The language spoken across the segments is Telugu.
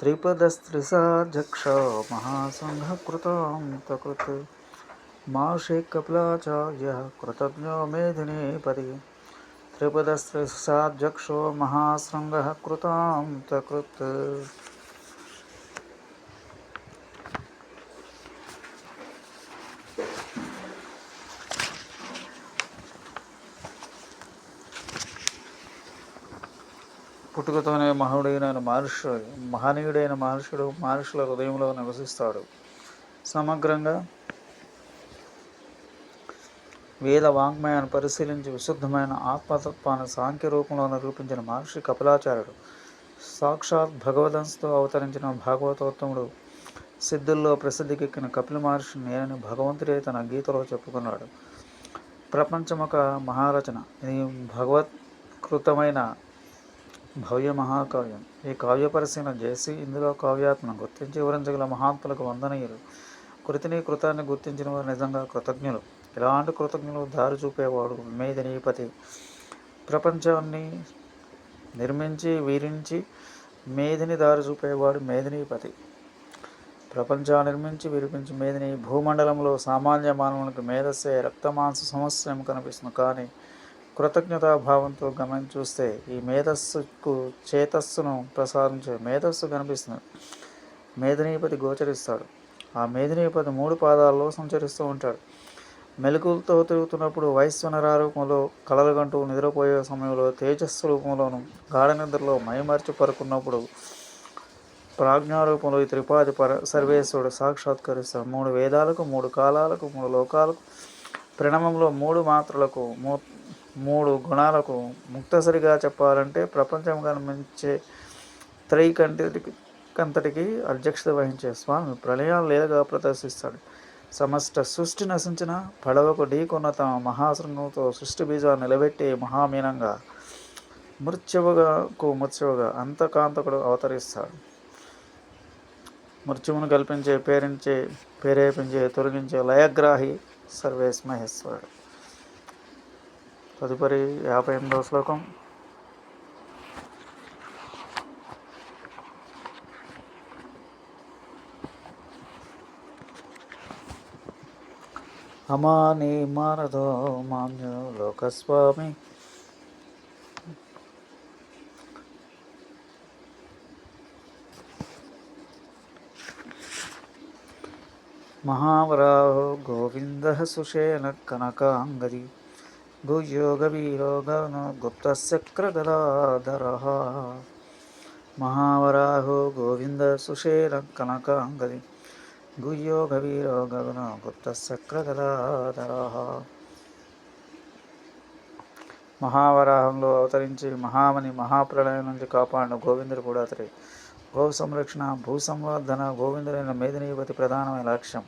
त्रिपदस्त्रिसाध्यक्ष महासङ्घकृतां तकृत् मा शेक्कपिलाचार्यः कृतज्ञो मेधिनीपति त्रिपदस्त्रिसाध्यक्षो महासृङ्गः कृतां పుట్టుకతోనే మహుడైన మహర్షి మహనీయుడైన మహర్షుడు మహర్షుల హృదయంలో నివసిస్తాడు. సమగ్రంగా వేద వాంగ్మయాన్ని పరిశీలించి విశుద్ధమైన ఆత్మతత్వాన్ని సాంఖ్య రూపంలో నిరూపించిన మహర్షి కపిలాచార్యుడు సాక్షాత్ భగవదంశతో అవతరించిన భాగవతోత్తముడు సిద్ధుల్లో ప్రసిద్ధికెక్కిన కపిల మహర్షి నేనని భగవంతుడే తన గీతలో చెప్పుకున్నాడు. ప్రపంచం ఒక మహారచన. ఇది భగవత్కృతమైన భవ్య మహాకావ్యం ఈ కావ్య పరిశీలన చేసి ఇందులో కావ్యాత్మను గుర్తించి వివరించగల మహాత్ములకు వందనీయులు. కృతిని కృతాన్ని గుర్తించిన వారు నిజంగా కృతజ్ఞులు. ఇలాంటి కృతజ్ఞులు దారి చూపేవాడు మేదినీపతి ప్రపంచాన్ని నిర్మించి వీరించి మేధిని దారి చూపేవాడు మేదినీపతి ప్రపంచాన్ని నిర్మించి విరిపించి మేదిని భూమండలంలో సామాన్య మానవునికి మేధస్సే రక్తమాంస సమస్య కనిపిస్తుంది. కానీ కృతజ్ఞతాభావంతో గమనించి చూస్తే ఈ మేధస్సుకు చేతస్సును ప్రసాదించే మేధస్సు కనిపిస్తుంది. మేధనీపతి గోచరిస్తాడు. ఆ మేధనీపతి మూడు పాదాల్లో సంచరిస్తూ ఉంటాడు. మెలకులతో తిరుగుతున్నప్పుడు వైశ్వనర రూపంలో కలలుగంటూ నిద్రపోయే సమయంలో తేజస్సు రూపంలోను గాఢ నిద్రలో మైమర్చి పరుకున్నప్పుడు ప్రాజ్ఞారూపంలో ఈ త్రిపాది పర సర్వేశ్వరుడు సాక్షాత్కరిస్తాడు. మూడు వేదాలకు మూడు కాలాలకు మూడు లోకాలకు ప్రణమంలో మూడు మాత్రలకు మూ మూడు గుణాలకు ముక్తసరిగా చెప్పాలంటే ప్రపంచం కనిపించే త్రైకంటికి కంతటికి అధ్యక్షత వహించే స్వామి ప్రళయాలు లేదుగా ప్రదర్శిస్తాడు. సమస్త సృష్టి నశించిన పడవకు ఢీకొన్న తమ మహాశృంగంతో సృష్టి బీజాన్ని నిలబెట్టే మహామీనంగా మృత్యువుగాకు మృత్యువుగా అంతకాంతకుడు అవతరిస్తాడు. మృత్యువును కల్పించే పేరించే ప్రేరేపించే తొలగించే లయగ్రాహి సర్వేశ్ మహేశ్వరుడు. తదుపరి యాభై ఎనిమిదవ శ్లోకం. అమాని మారదో మాన్యో లోకస్వామి. మహావరాహో గోవింద సుషేణ కనకాంగది భుయోగవీరో గుప్తశక్రగదాధర మహావరాహో గోవింద సుశీల కనకాంగది గుయ్యోగవీరో గుప్తశక్రగదాధర మహావరాహంలో అవతరించి మహామని మహాప్రళయం నుంచి కాపాడిన గోవిందుడు కూడా అతడే। గో సంరక్షణ భూ సంవర్ధన గోవిందుడైన మేదినీపతి ప్రధానమైన లక్ష్యం.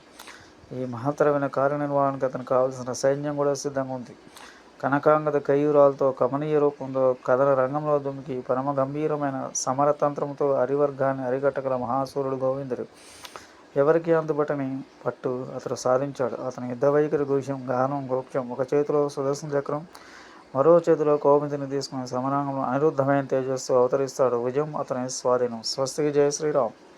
ఈ మహత్తరమైన కార్యనిర్వహణకు అతనికి కావలసిన సైన్యం కూడా సిద్ధంగా ఉంది. కనకాంగద కయ్యూరాలతో కమనీయ రూపంలో కథన రంగంలో దుమికి పరమ గంభీరమైన సమరతంత్రంతో అరివర్గాన్ని అరిగట్టగల మహాసూరుడు గోవిందుడు. ఎవరికి అందుబటని పట్టు అతడు సాధించాడు. అతని యుద్ధ వైఖరి గుహ్యం గానం గోప్యం ఒక చేతిలో సుదర్శన చక్రం మరో చేతిలో కోవిందుని తీసుకుని సమరాంగంలో అనిరుద్ధమైన తేజస్సు అవతరిస్తాడు. విజయం అతని స్వాధీనం. స్వస్తికి జయ శ్రీరామ్.